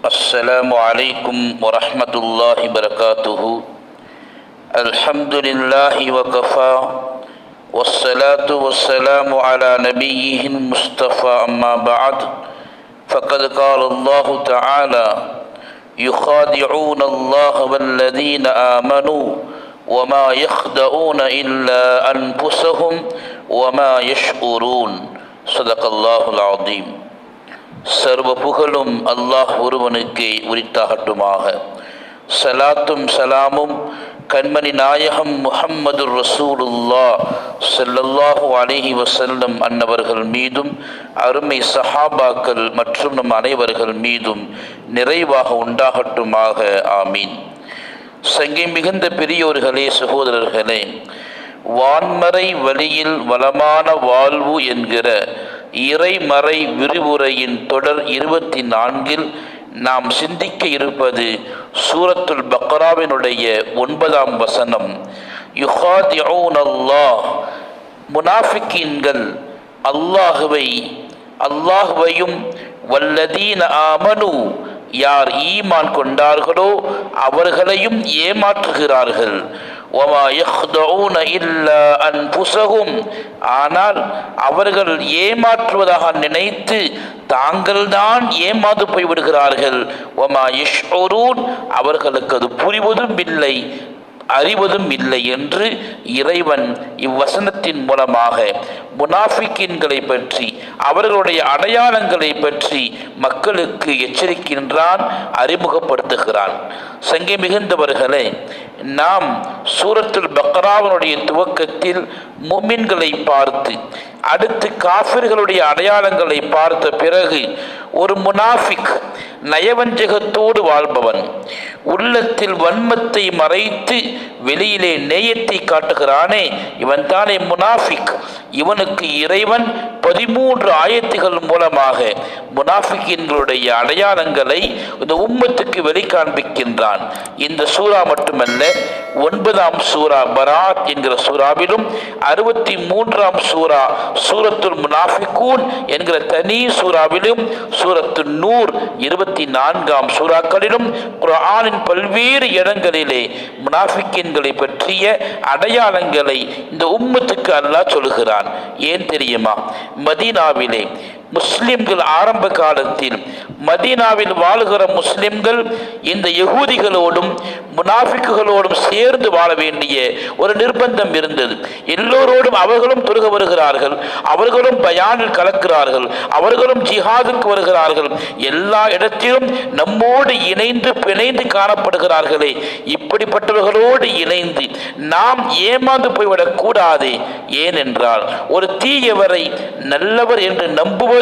السلام عليكم ورحمة الله وبركاته. الحمد لله وكفى والصلاة والسلام على نبيه المصطفى أما بعد. فقد قال الله تعالى يخادعون الله والذين آمنوا وما يخدعون إلا أنفسهم وما يشعرون. صدق الله العظيم. சர்வ புகழும் அல்லாஹ் ஒருவனுக்கே உரித்தாகட்டுமாக. சலாத்தும் சலாமும் கண்மணி நாயகம் முஹம்மது ரசூலுல்லா செல்லல்லாஹு அலைஹி வசல்லம் அன்னவர்கள் மீதும் அருமை சஹாபாக்கள் மற்றும் நம் அனைவர்கள் மீதும் நிறைவாக உண்டாகட்டுமாக. ஆமீன். சங்கை மிகுந்த பெரியோர்களே சகோதரர்களே வான்மறை வழியில் வளமான வாழ்வு என்கிற இறைமறை விரிவுரையின் தொடர் இருபத்தி நான்கில் நாம் சிந்திக்க இருப்பது சூரத்துல் பக்ராவினுடைய ஒன்பதாம் வசனம். யுஹாதிஊன் முனாஃபிக்கீன்கள் அல்லாஹுவை அல்லாஹுவையும் வல்லதீன ஆமனு யார் ஈமான் கொண்டார்களோ அவர்களையும் ஏமாற்றுகிறார்கள். அன்புசகும் ஆனால் அவர்கள் ஏமாற்றுவதாக நினைத்து தாங்கள்தான் ஏமாந்து போய்விடுகிறார்கள். ஒமா யஷ்ஒரூன் அவர்களுக்கு அது புரிவதும் இல்லை அறிவதும் இல்லை என்று இறைவன் இவ்வசனத்தின் மூலமாக முனாஃபிக்கின்களை பற்றி அவர்களுடைய அடையாளங்களை பற்றி மக்களுக்கு எச்சரிக்கின்றான் அறிமுகப்படுத்துகிறான். சங்கை மிகுந்தவர்களே நாம் சூரத்துல் பக்ராவனுடைய துவக்கத்தில் முமின்களை பார்த்து அடுத்து காஃபிர்களுடைய அடையாளங்களை பார்த்த பிறகு ஒரு முனாஃபிக் நயவஞ்சகத்தோடு வாழ்பவன் உள்ளத்தில் வன்மத்தை மறைத்து வெளியிலே நேயத்தை காட்டுகிறானே இவன் தானே முனாஃபிக் இவனுக்கு இறைவன் பதிமூன்று ஆயத்துகள் மூலமாக முனாஃபிக்கின்களுடைய அடையாளங்களை இந்த உம்மத்துக்கு வெளிக்காண்பிக்கின்றான். இந்த சூறா மட்டுமல்ல ஒன்பதாம் சூரா பராத் என்கிற சூறாவிலும் அறுபத்தி மூன்றாம் சூரா சூரத்துல் முனாஃபிகூன் என்கிற தனி சூறாவிலும் சூரத்து நூர் இருபத்தி நான்காம் சூறாக்களிலும் குரானின் பல்வேறு இடங்களிலே முனாஃபிக்கின்களை பற்றிய அடையாளங்களை இந்த உம்மத்துக்கு அல்லாஹ் சொல்கிறான் ஏன் தெரியுமா? மதீனாவிலே முஸ்லிம்கள் ஆரம்ப காலத்தில் மதீனாவில் வாழுகிற முஸ்லிம்கள் இந்த யகூதிகளோடும் முனாஃபிக்குகளோடும் சேர்ந்து வாழ வேண்டிய ஒரு நிர்பந்தம் இருந்தது. எல்லோரோடும் அவர்களும் தொழுக வருகிறார்கள். அவர்களும் பயானில் கலக்கிறார்கள். அவர்களும் ஜிஹாதுக்கு வருகிறார்கள். எல்லா இடத்திலும் நம்மோடு இணைந்து பிணைந்து காணப்படுகிறார்களே. இப்படிப்பட்டவர்களோடு இணைந்து நாம் ஏமாந்து போய்விடக் கூடாது ஏனென்றால் ஒரு தீயவரை நல்லவர் என்று நம்புவது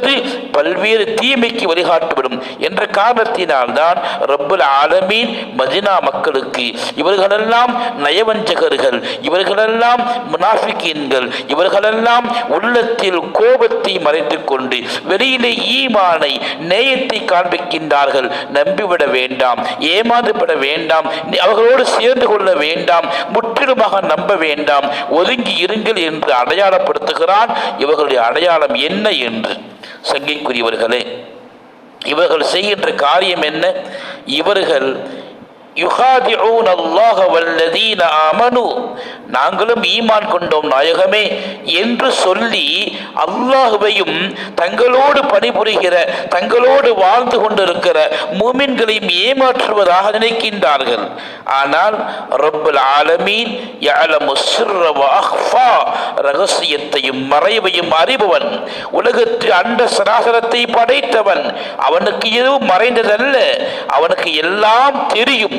பல்வேறு தீமைக்கு வழிகாட்டுவிடும் என்ற காரணத்தினால் தான் ரப்புல் ஆலமீன் மதினா மக்களுக்கு இவர்களெல்லாம் நயவஞ்சகர்கள் இவர்களெல்லாம் முனாஃபிகீன்கள் இவர்களெல்லாம் உள்ளத்தில் கோபத்தை மறைத்துக் கொண்டு வெளியிலே ஈமானை நேயத்தை காண்பிக்கின்றார்கள். நம்பிவிட வேண்டாம் ஏமாந்துபட வேண்டாம் அவர்களோடு சேர்ந்து கொள்ள வேண்டாம் முற்றிலுமாக நம்ப வேண்டாம் ஒதுங்கி இருங்கள் என்று அடையாளப்படுத்துகிறான். இவர்களுடைய அடையாளம் என்ன என்று சங்கைக்குரியவர்களே இவர்கள் செய்கின்ற காரியம் என்ன? இவர்கள் யுகாதிஊன் அல்லாஹ வல்லதீன அமனு நாங்களும் ஈமான் கொண்டோம் நாயகமே என்று சொல்லி அல்லாஹுவையும் தங்களோடு பணிபுரிகிற தங்களோடு வாழ்ந்து கொண்டிருக்கிற மூமின்களையும் ஏமாற்றுவதாக நினைக்கின்றார்கள். ஆனால் ரப்பல் ஆலமீன் ரகசியத்தையும் மறைவையும் அறிபவன் உலகத்தில் அண்ட சராசரத்தை படைத்தவன். அவனுக்கு எதுவும் மறைந்ததல்ல அவனுக்கு எல்லாம் தெரியும்.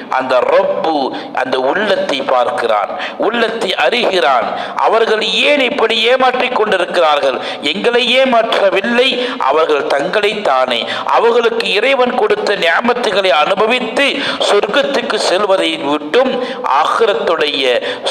அந்த ரப்பு அந்த உள்ளத்தை பார்க்கிறான் உள்ளத்தை அறிகிறான். அவர்கள் ஏன் இப்படி ஏமாற்றிக் கொண்டிருக்கிறார்கள்? எங்களை ஏமாற்றவில்லை அவர்கள் தங்களை தானே. அவர்களுக்கு இறைவன் கொடுத்த ஞாபகத்துகளை அனுபவித்து சொர்க்கத்துக்கு செல்வதை விட்டும் ஆகிரத்துடைய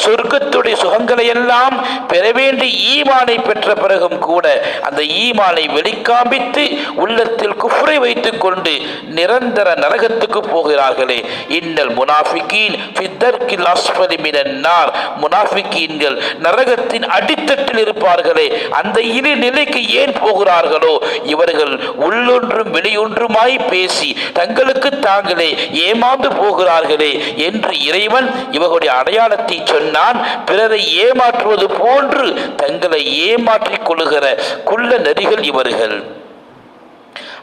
சொர்க்கத்துடைய சுகங்களை எல்லாம் பெற வேண்டிய ஈமானை பெற்ற பிறகும் கூட அந்த ஈமானை வெளிக்காமித்து உள்ளத்தில் குஃப்ரை வைத்துக் கொண்டு நிரந்தர நரகத்துக்கு போகிறார்களே. இன்னல் இன்னல் முனாஃபிகீன் ஃபித்தர்கில் அஸ்ஃபலி நார் முனாஃபிகீன்கள் நரகத்தின் அடித்தட்டில் இருப்பார்களே அந்த இரு நிலைக்கு ஏன் போகிறார்களோ? இவர்கள் உள்ளொன்றும் வெளியொன்றுமாய் பேசி தங்களுக்கு தாங்களே ஏமாந்து போகிறார்களே என்று இறைவன் இவர்களுடைய அடையாளத்தை சொன்னான். பிறரை ஏமாற்றுவது போன்று தங்களை ஏமாற்றிக் கொள்ளுகிற குள்ள நெறிகள் இவர்கள்.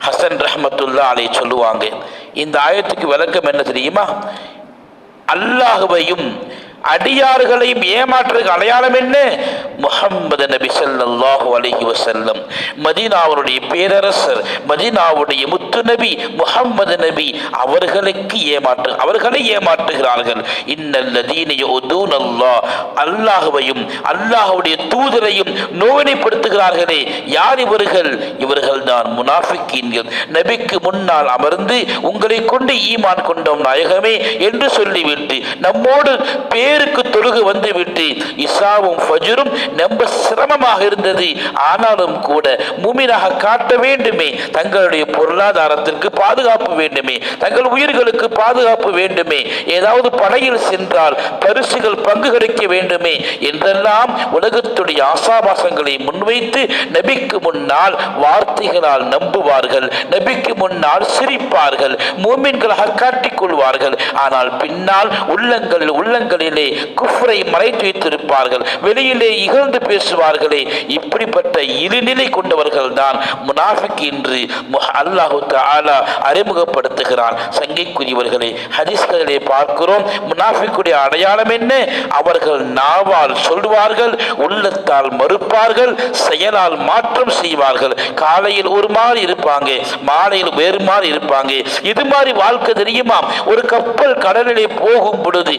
ஹசன் ரஹமத்துல்லா அலை சொல்லுவாங்க. இந்த ஆயத்துக்கு விளக்கம் என்ன தெரியுமா? அல்லாஹுவையும் அடியார்களையும் ஏமாற்றுக்கு அடையாளம் என்ன? முகம்மது நபி சல்லாஹூ அலஹி வசல்லம் மதீனாவுடைய பேரரசர் மதீனாவுடைய முத்து நபி முகம்மது நபி அவர்களுக்கு ஏமாற்று அவர்களை ஏமாற்றுகிறார்கள். இன்னல்லதீன யுதூன் அல்லாஹ் அல்லாஹுவையும் அல்லாஹுடைய தூதரையும் நோவினைப்படுத்துகிறார்களே. யார் இவர்கள்? இவர்கள் தான் முனாஃபிக்கீன்கள். நபிக்கு முன்னால் அமர்ந்து உங்களை கொண்டு ஈமான் கொண்டோம் நாயகமே என்று சொல்லிவிட்டு நம்மோடு பே பேருக்கு தொழுகு வந்துவிட்டு இசாவும் ஃபஜ்ரும் ரொம்ப சிரமமாக இருந்தது. ஆனாலும் கூட மூமினாக காட்ட வேண்டுமே. தங்களுடைய பொருளாதாரத்திற்கு பாதுகாப்பு வேண்டுமே. தங்கள் உயிர்களுக்கு பாதுகாப்பு வேண்டுமே. ஏதாவது படையில் சென்றால் பரிசுகள் பங்கு கிடைக்க வேண்டுமே. என்றெல்லாம் உலகத்துடைய ஆசாபாசங்களை முன்வைத்து நபிக்கு முன்னால் வார்த்தைகளால் நம்புவார்கள். நபிக்கு முன்னால் சிரிப்பார்கள். மூமின்களாக காட்டிக் கொள்வார்கள் ஆனால் பின்னால் உள்ளங்களில் உள்ளங்களில் குஃப்ரை மறைத்து வைத்திருப்பார்கள். வெளியிலே இகழ்ந்து பேசுவார்களே. இப்படிப்பட்ட இருநிலை கொண்டவர்கள் தான் முனாஃபிக் என்று அல்லாஹு தாலா அறிமுகப்படுத்துகிறான். சங்கைக்குரியவர்களே ஹதீஸ்களிலே பார்க்கிறோம் முனாஃபிக்குடைய அடையாளம் என்ன? அவர்கள் நாவால் சொல்வார்கள் உள்ளத்தால் மறுப்பார்கள் செயலால் மாற்றம் செய்வார்கள். காலையில் ஒரு மாதிரி இருப்பாங்க மாலையில் வேறு மாதிரி இருப்பாங்க. இது மாதிரி வாழ்க்கை தெரியுமா? ஒரு கப்பல் கடலிலே போகும் பொழுது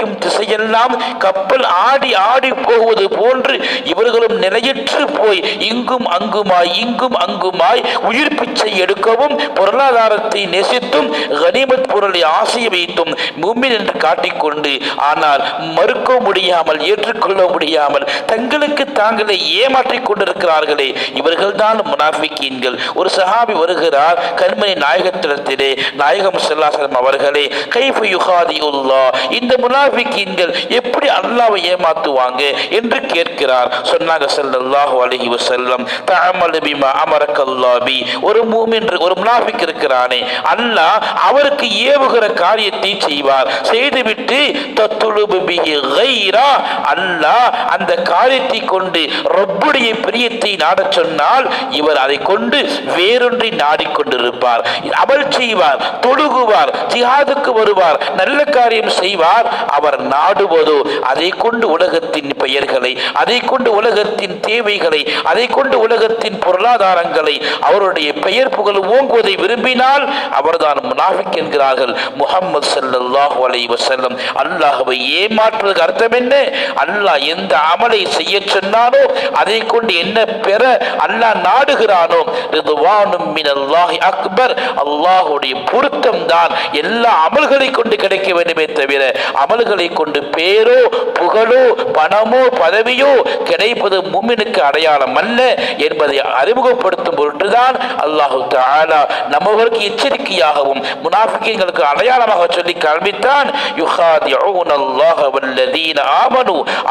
அடிக்கும் திசையெல்லாம் கப்பல் ஆடி ஆடி போவது போன்று இவர்களும் நிலையற்று போய் இங்கும் அங்குமாய் இங்கும் அங்குமாய் உயிர் பிச்சை எடுக்கவும் பொருளாதாரத்தை நெசித்தும் கனிமத் பொருளை ஆசை வைத்தும் மும்மின் என்று காட்டிக்கொண்டு ஆனால் மறுக்க முடியாமல் ஏற்றுக்கொள்ள முடியாமல் தங்களுக்கு தாங்களே ஏமாற்றிக் கொண்டிருக்கிறார்களே. இவர்கள்தான் முனாஃபிக்கீன்கள். ஒரு சஹாபி வருகிறார் கண்மணி நாயகத்திடத்திலே நாயகம் செல்லாசலம் அவர்களே கைஃபு யுகாதி உல்லா இந்த முனாஃபிக்கீன்கள் எப்படி அல்லாவை ஏமாத்துவாங்க என்று கேட்கிறார். சொன்னாங்க ஸல்லல்லாஹு அலஹி வசல்லம் தஅமல் அமரக்கல்லாபி ஒரு மூமின் ஒரு முனாபிக் இருக்கிறானே அல்லாஹ் அவருக்கு ஏவுகிற காரியத்தை செய்வார். செய்துவிட்டு தத்துழுபு பிஹி கைரா. அல்லாஹ் அந்த காரியத்தை கொண்டு ரப்புடைய பிரியத்தை நாடச் சொன்னால் இவர் அதை கொண்டு வேறொன்றை நாடிக்கொண்டிருப்பார் அவள் செய்வார் தொழுகுவார் ஜிஹாதுக்கு வருவார் நல்ல காரியம் செய்வார். அவர் நாடுவதோ அதை கொண்டு உலகத்தின் பெயர்களை அதை கொண்டு உலகத்தின் தேவைகளை அதை கொண்டு உலகத்தின் பொருளாதாரங்களை அவருடைய பெயர் புகழ் ஓங்குவதை விரும்பினால் அவர்தான் முனாஃபிக் என்கிறார்கள். முஹம்மது ஸல்லல்லாஹு அலை வசல்லம் அல்லாஹ்வை ஏமாற்றுவதற்கு அர்த்தம் என்ன? அல்லாஹ் எந்த அமலை செய்ய சொன்னானோ அதை கொண்டு என்ன பெற அல்லாஹ் நாடுகிறானோ ரிதுவானும் அக்பர். அல்லாஹுடைய பொருத்தம் தான் எல்லா அமல்களை கொண்டு கிடைக்க வேண்டுமே தவிர அமல்கள் அமல்களை கொண்டு பேரோ புகழோ பணமோ பதவியோ கிடைப்பது மும்மினுக்கு அடையாளம் அல்ல என்பதை அறிமுகப்படுத்தும் பொருட்டுதான் அல்லாஹு தாலா நம்மவர்களுக்கு எச்சரிக்கையாகவும் முனாஃபிக்கீன்களுக்கு அடையாளமாக சொல்லி காண்பித்தான்.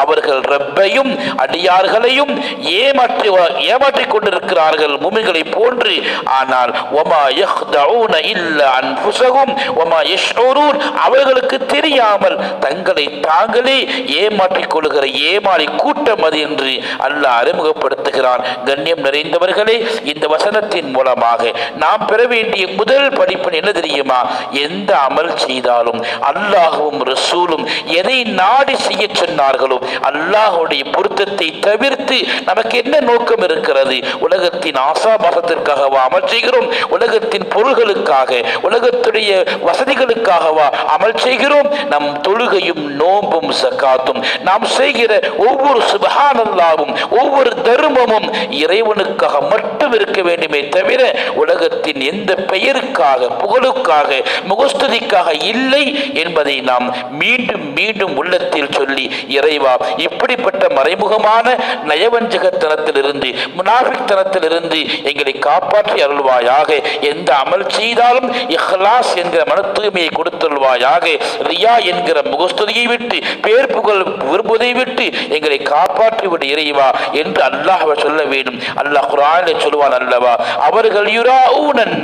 அவர்கள் ரப்பையும் அடியார்களையும் ஏமாற்றி ஏமாற்றிக் கொண்டிருக்கிறார்கள் முமின்களை போன்று. ஆனால் ஒமா யஹ்தஊன இல்ல அன்புசகும் ஒமா யஷ்ஊரூன் அவர்களுக்கு தெரியாமல் தங்களை தாங்களே ஏமாற்றிக் கொள்கிற ஏமாறி கூட்டம் அது என்று அல்லாஹ் அறிமுகப்படுத்துகிறான். கண்ணியம் நிறைந்தவர்களே இந்த வசனத்தின் மூலமாக நாம் பெற வேண்டிய முதல் படிப்பு என்ன தெரியுமா? எந்த அமல் செய்தாலும் அல்லாஹும் ரசூலும் எதை நாடி செய்ய சொன்னார்களோ அல்லாஹுடைய பொருத்தத்தை தவிர்த்து நமக்கு என்ன நோக்கம் இருக்கிறது? உலகத்தின் ஆசாபாசத்திற்காகவா அமல் செய்கிறோம்? உலகத்தின் பொருள்களுக்காக உலகத்துடைய வசதிகளுக்காகவா அமல் செய்கிறோம்? நம் தொழுகை தொழுகையும் நோன்பும் சக்காத்தும் நாம் செய்கிற ஒவ்வொரு சுபஹானல்லாவும் ஒவ்வொரு தர்மமும் இறைவனுக்காக மட்டும் இருக்க வேண்டுமே தவிர உலகத்தின் எந்த பெயருக்காக புகழுக்காக முகஸ்துதிக்காக இல்லை என்பதை நாம் மீண்டும் மீண்டும் உள்ளத்தில் சொல்லி இறைவா இப்படிப்பட்ட மறைமுகமான நயவஞ்சகத்தனத்திலிருந்து முனாஃபிக்தனத்திலிருந்து எங்களை காப்பாற்றி அருள்வாயாக எந்த அமல் செய்தாலும் இஹ்லாஸ் என்கிற மன தூய்மையை கொடுத்தருள்வாயாக ரியா என்கிற முகஸ்துதியை விட்டு பேர் புகழ் விரும்புவதை விட்டு எங்களை காப்பாற்றிவிடு இறைவா என்று அல்லாஹ் சொல்ல வேண்டும். அல்லாஹ் குரான் சொல்லுவான் அல்லவா அவர்கள் யுராஊனன்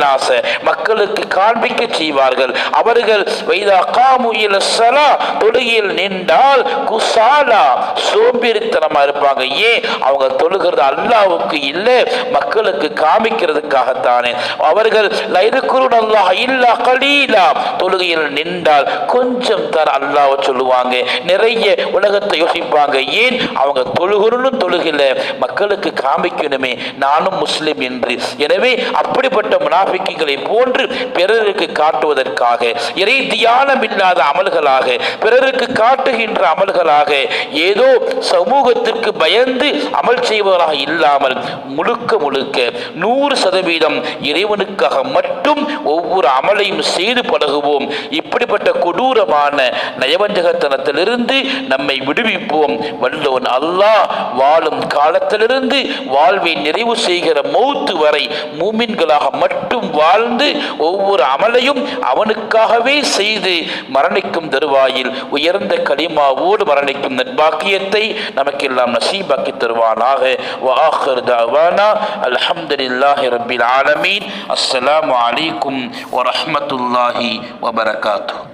மக்களுக்கு காண்பிக்க செய்வார்கள். அவர்கள் வைதா காமு சலா தொழுகையில் நின்றால் குசாலா சோம்பேறித்தனமா இருப்பாங்க. ஏன்? அவங்க தொழுகிறது அல்லாவுக்கு இல்லை மக்களுக்கு காமிக்கிறதுக்காகத்தானே. அவர்கள் லைதுக்குருன் அல்லாஹ் இல்லா கலீலா தொழுகையில் நின்றால் கொஞ்சம் தர அல்லாஹ் சொல்லுவாங்க. நிறைய உலகத்தை யோசிப்பாங்க. ஏன்? அவங்க தொழுகிறன்னு தொழுகில. மக்களுக்கு காமிக்கணுமே. நானும் முஸ்லிம் என்று. எனவே அப்படிப்பட்ட முனாஃபிக்குகளை போன்று பிறருக்கு காட்டுவதற்காக இறை தியானம் இல்லாத அமல்களாக பிறருக்கு காட்டுகின்ற அமல்களாக ஏதோ சமூகத்திற்கு பயந்து அமல் செய்வதாக இல்லாமல் முழுக்க முழுக்க நூறு சதவீதம் இறைவனுக்காக மட்டும் ஒவ்வொரு அமலையும் செய்து பழகுவோம். இப்படிப்பட்ட கொடூரமான ஏவஞ்சகத்தனத்திலிருந்து நம்மை விடுவிப்போம். வல்லோன் அல்லாஹ் வாழும் காலத்திலிருந்து வாழ்வை நிறைவு செய்கிற மௌத்து வரை மூமின்களாக மட்டும் வாழ்ந்து ஒவ்வொரு அமலையும் அவனுக்காகவே செய்து மரணிக்கும் தருவாயில். உயர்ந்த களிமாவோடு மரணிக்கும் நட்பாக்கியத்தை நமக்கெல்லாம் நசீபாக்கி தருவானாக. வாஹர் தவானா. அல்ஹம்துலில்லாஹி ரபில் ஆலமீன். அஸ்ஸலாமு அலைக்கும் வரஹமத்துல்லாஹி வபரகாத்து